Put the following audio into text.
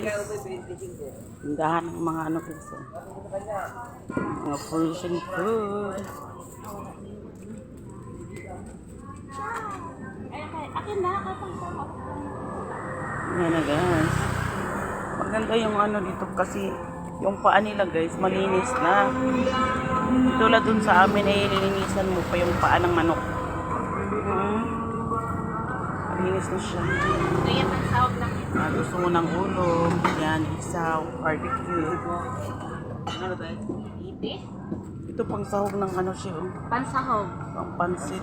guys. Tindahan ng mga ano guys. oh. Mga Persian food. Akin na, kapag sama. Yan na guys. Maganda yung ano dito kasi yung paa nila guys malinis na. Tulad dun sa amin ay lilinisan mo pa yung paa ng manok. Hmm. Malinis na siya. Ito yung ng ulo, yan, isaw, barbecue. Ipi? Ito pang sahog ng ano siya, oh. Pansahog. pang pansit.